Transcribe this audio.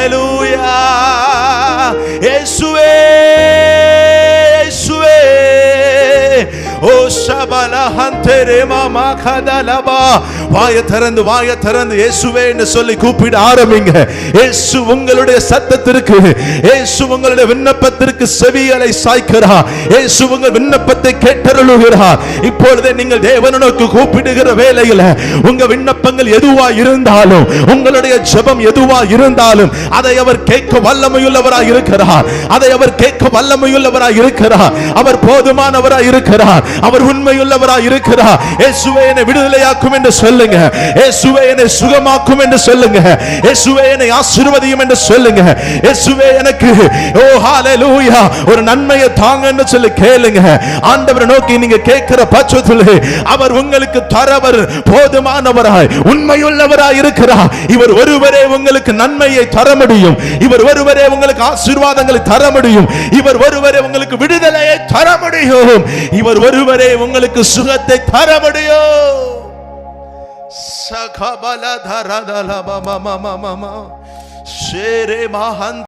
ஹalleluya இயேசுவே இயேசுவே ஓ ஷபல ஹந்தரே மாமா கதலபா வாய திறந்து வாய திறந்து இயேசுவே என்று சொல்லி கூப்பிட ஆரம்பிங்க. இயேசு உங்களுடைய சத்தத்திற்கு இயேசு உங்களுடைய விண்ணப்பத்திற்கு செவியலை சாய்க்கிறார் இயேசு உங்கள் விண்ணப்பத்தை கேட்டருளுகிறார் இப்பொழுதே நீங்கள் தேவனை நோக்கி கூப்பிடுகிற வேலையில உங்க விண்ணப்பங்கள் எதுவா இருந்தாலும் உங்களுடைய ஜெபம் எதுவா இருந்தாலும் அதை அவர் கேட்க வல்லமையுள்ளவராய் இருக்கிறார் அதை அவர் கேட்க வல்லமையுள்ளவராய் இருக்கிறார் அவர் போதுமானவராய் இருக்கிறார் அவர் உண்மையுள்ளவராய் இருக்கிறார் இயேசுவே என்னை விடுதலையாக்கும் என்று சொல்லுங்க. இயேசுவே என்னை சுகமாக்கும் என்று சொல்லுங்க. இயேசுவே என்னை ஆசீர்வதியும் என்று சொல்லுங்க. இயேசுவே எனக்கு ஓ ஹalleluya ஒரு நன்மையை தாங்கன்னு சொல்லி கேளுங்க. ஆண்டவரை நோக்கி நீங்க கேட்கிற பட்சத்தில் அவர் உங்களுக்கு தரவர் போதுமானவராய் உண்மையுள்ளவராய் இருக்கிறார். இவர் ஒருவரே உங்களுக்கு நன்மையை தர முடியும். இவர் ஒருவரே உங்களுக்கு ஆசீர்வாதங்களை தர முடியும். இவர் ஒருவரே உங்களுக்கு விடுதலையை தர முடியும். இவர் ஒருவரே உங்களுக்கு சுகத்தை தர முடியும். खबल धर दल मम मम मम शेरे महंत